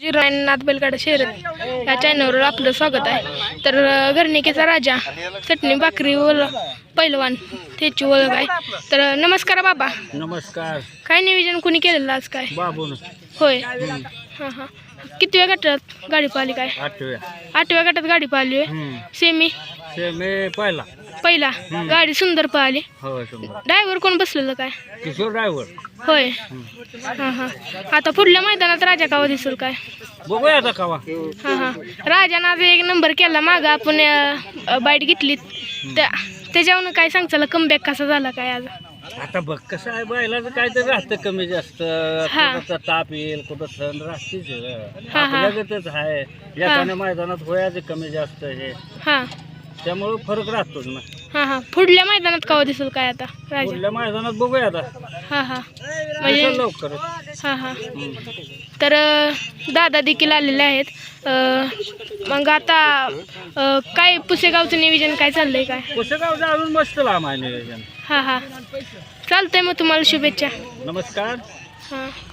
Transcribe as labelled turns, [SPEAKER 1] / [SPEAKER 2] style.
[SPEAKER 1] नाथ बैलगाडा शहर या चॅनलवर आपलं स्वागत आहे. तर घरणिकेचा राजा चटणी भाकरी ओळ पैलवान त्याची ओळख आहे. तर नमस्कार बाबा.
[SPEAKER 2] नमस्कार.
[SPEAKER 1] काय नियोजन कोणी केलेलं आज काय?
[SPEAKER 2] बाबून.
[SPEAKER 1] होय. हां हां. कितव्या गटात गाडी पाहिली काय?
[SPEAKER 2] आठव्या.
[SPEAKER 1] आठव्या गटात गाडी पाहिली सेमी?
[SPEAKER 2] ते मी पाहिला.
[SPEAKER 1] पहिला गाडी सुंदर पाहिली.
[SPEAKER 2] हो शंभर
[SPEAKER 1] ड्रायव्हर कोण बसलेलं काय?
[SPEAKER 2] किशोर ड्रायव्हर.
[SPEAKER 1] होय. हां हां. आता पुढल्या मैदानात राजा कावा दिसेल काय?
[SPEAKER 2] बघूया आता कावा.
[SPEAKER 1] हां हां. राजानं आज एक नंबर केला मागं. आपण बाईट घेतली त्या त्याच्यावरून काय सांगचाल कमबॅक कसा झाला काय आज?
[SPEAKER 2] आता बघ कसं आहे बैलाचं काय तर राहतं कमी जास्त.
[SPEAKER 1] हा.
[SPEAKER 2] कुठं ताप येईल कुठं थंड राहतेच
[SPEAKER 1] हा, हा.
[SPEAKER 2] आपल्यागतच आहे. एखाद्या मैदानात होयाचं कमी जास्त हे
[SPEAKER 1] हां.
[SPEAKER 2] त्यामुळं फरक राहतोच ना.
[SPEAKER 1] हां हां. पुढल्या मैदानात कावा दिसेल काय आता राजा?
[SPEAKER 2] पुढल्या मैदानात बघूया आता.
[SPEAKER 1] हां हां.
[SPEAKER 2] दिसेल
[SPEAKER 1] म्हणजे
[SPEAKER 2] लवकर
[SPEAKER 1] हां हां. तर दादा देखील आलेले आहेत. अं, मग आता काय पुसेगावचं नियोजन काय चाललंय काय?
[SPEAKER 2] पुस्तकावचं अजून मस्त लांब आहे नियोजन.
[SPEAKER 1] हां हां. चालतंय मग तुम्हाला शुभेच्छा.
[SPEAKER 2] नमस्कार.
[SPEAKER 1] हां.